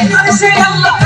এই মানুষে আল্লাহ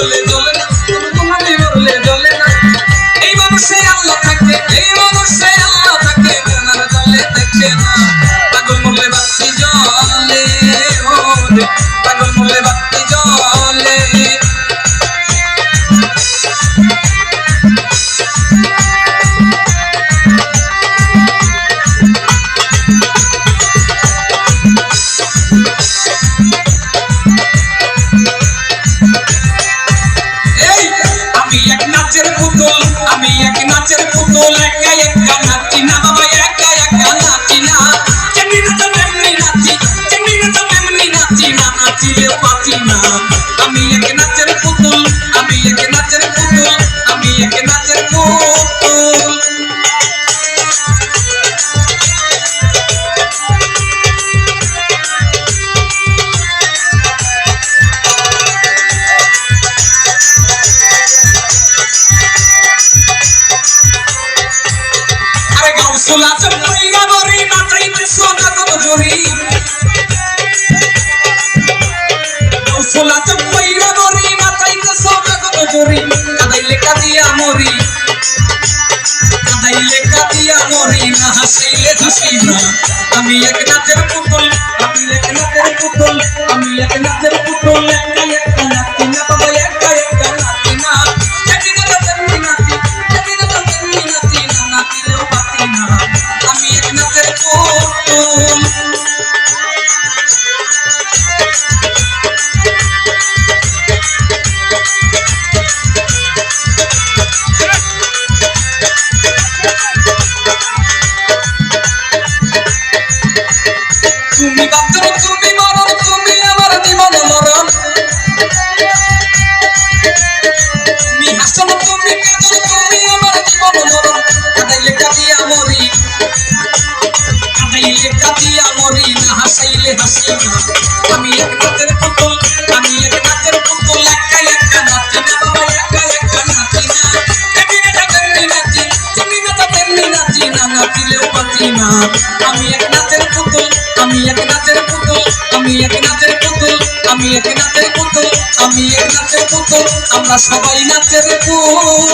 মুন্সি আমি এক আজম কইরা গরি নাচাইতে সোনা কত জরি আজম কইরা গরি নাচাইতে সোনা কত জরি কাদাইলে কাদিয়া মরি। কাদাইলে কাদিয়া মরি, না হাসাইলে হাসি না। আমি এক আমি এক নাচের পুতুল, আমি এক নাচের পুতুল, একা একা নাচি নাচি না। তেমনি না আমি এক নাচের পুতুল, আমি এক নাচের পুতুল, আমি এক নাচের পুতুল, আমি এক নাচের পুতুল, আমি এক নাচের পুতুল, আমরা সবাই নাচের পুতুল।